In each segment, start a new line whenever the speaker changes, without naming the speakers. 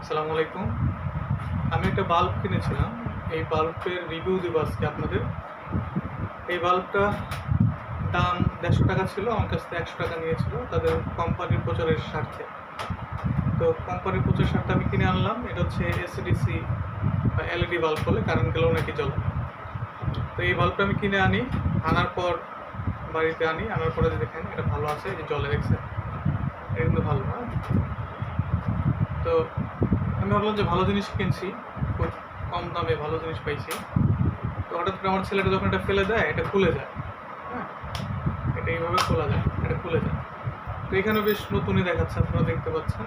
আসসালামু আলাইকুম। আমি একটা বাল্ব কিনেছিলাম। এই বাল্বের রিভিউ দেবো আজকে আপনাদের। এই বাল্বটা দাম দেড়শো টাকা ছিল, আমার কাছ থেকে একশো টাকা নিয়েছিল। তাদের কোম্পানির প্রচারের স্বার্থে। তো কোম্পানির প্রচার স্বার্থে আমি কিনে আনলাম। এটা হচ্ছে এসডিসি বা এলইডি বাল্ব বলে কারেন্ট গেলেও নাকি জ্বলে। তো এই বাল্বটা আমি কিনে আনি। আনার পর বাড়িতে আনি। আনার পরে দেখেন, এটা ভালো আছে যে জলে দেখছে এটা কিন্তু ভালো না। তো আমি ভাবলাম যে ভালো জিনিস কিনছি কম দামে ভালো জিনিস পাইছি। তো হঠাৎ করে আমার ছেলেটা যখন এটা ফেলে দেয়, এটা খুলে যায়। হ্যাঁ এটা এইভাবে খোলা যায়, এটা খুলে যায়। তো এখানে বেশ নতুনই দেখাচ্ছে, আপনারা দেখতে পাচ্ছেন।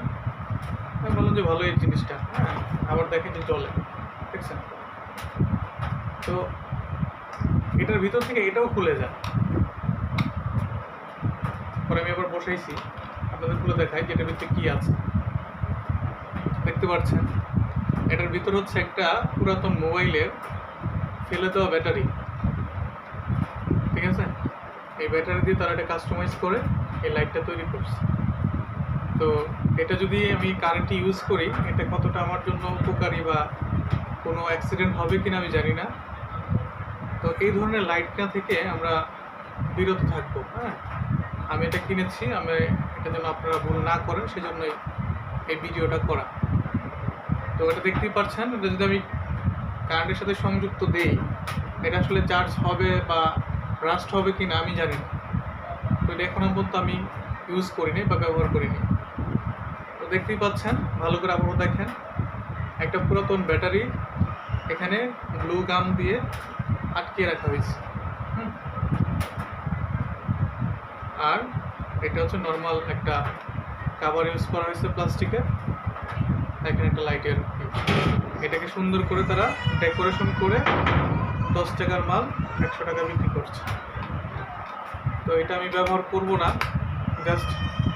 আমি বললাম যে ভালো এই জিনিসটা হ্যাঁ আবার দেখেন যে জলে দেখছেন? তো এটার ভিতর থেকে এটাও খুলে যায়। পরে আমি আবার বসাইছি, আপনাদের খুলে দেখাই যে এটার ভিতরে কী আছে। দেখতে পাচ্ছেন। এটার ভিতর হচ্ছে একটা পুরাতন মোবাইলের ফেলে দেওয়া ব্যাটারি। ঠিক আছে? এই ব্যাটারি দিয়ে তারা এটা কাস্টমাইজ করে এই লাইটটা তৈরি করছে। তো এটা যদি আমি কারেন্টে ইউজ করি, এটা কতটা আমার জন্য উপকারী বা কোনো অ্যাক্সিডেন্ট হবে কিনা আমি জানি না। তো এই ধরনের লাইটটা থেকে আমরা বিরত থাকব হ্যাঁ? আমি এটা কিনেছি, আমি এটা যেন আপনারা ভুল না করেন, সেজন্যই এই ভিডিওটা করা। তো এটা দেখতেই পাচ্ছেন এটা যদি আমি কারেন্টের সাথে সংযুক্ত দেই, এটা আসলে চার্জ হবে বা রাস্ট হবে কি না আমি জানি না। তো এটা এখনও পর্যন্ত আমি ইউজ করিনি বা ব্যবহার করিনি। তো দেখতেই পাচ্ছেন, ভালো করে আপনারা দেখেন। একটা পুরাতন ব্যাটারি এখানে গ্লু গাম দিয়ে আটকিয়ে রাখা হয়েছে। আর এটা হচ্ছে নর্মাল একটা কাভার ইউজ করা হয়েছে প্লাস্টিকের এখানে একটা লাইটের এটাকে সুন্দর করে তারা ডেকোরেশন করে দশ টাকার মাল, একশো টাকা বিক্রি করছে। তো এটা আমি ব্যবহার করব না জাস্ট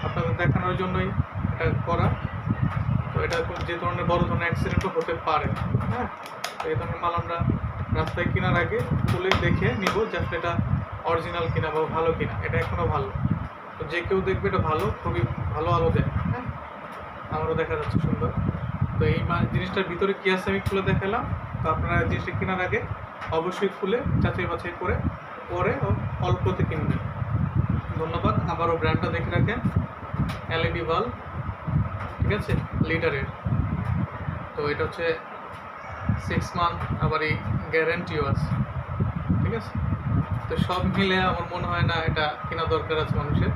আপনাদের দেখানোর জন্যই এটা করা। তো এটা যে ধরনের বড় ধরনের অ্যাক্সিডেন্টও হতে পারে হ্যাঁ? তো এই ধরনের মাল আমরা রাস্তায় কেনার আগে খুলে দেখে নিব আসলে এটা অরিজিনাল কিনা বা ভালো কিনা। এটা এখনও ভালো। তো যে কেউ দেখবে এটা ভালো, খুবই ভালো আলো দেয়। আমারও দেখা যাচ্ছে সুন্দর। তো এই জিনিসটার ভিতরে কী আছে আমি খুলে দেখালাম। তো আপনারা জিনিসটা কেনার আগে অবশ্যই খুলে যাচাই বাছাই করে, পরে অল্পতে কিনবেন। ধন্যবাদ। আবারও ব্র্যান্ডটা দেখে রাখেন। এলইডি বাল্ব ঠিক আছে? লিটারের। তো এটা হচ্ছে সিক্স মান্থ আবার এই গ্যারেন্টিও আছে। ঠিক আছে? তো সব মিলে আমার মনে হয় না এটা কেনা দরকার আছে মানুষের।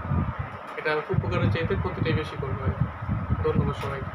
এটা উপকারের চাইতে ক্ষতিটাই বেশি করবে। ধন্যবাদ সবাইকে।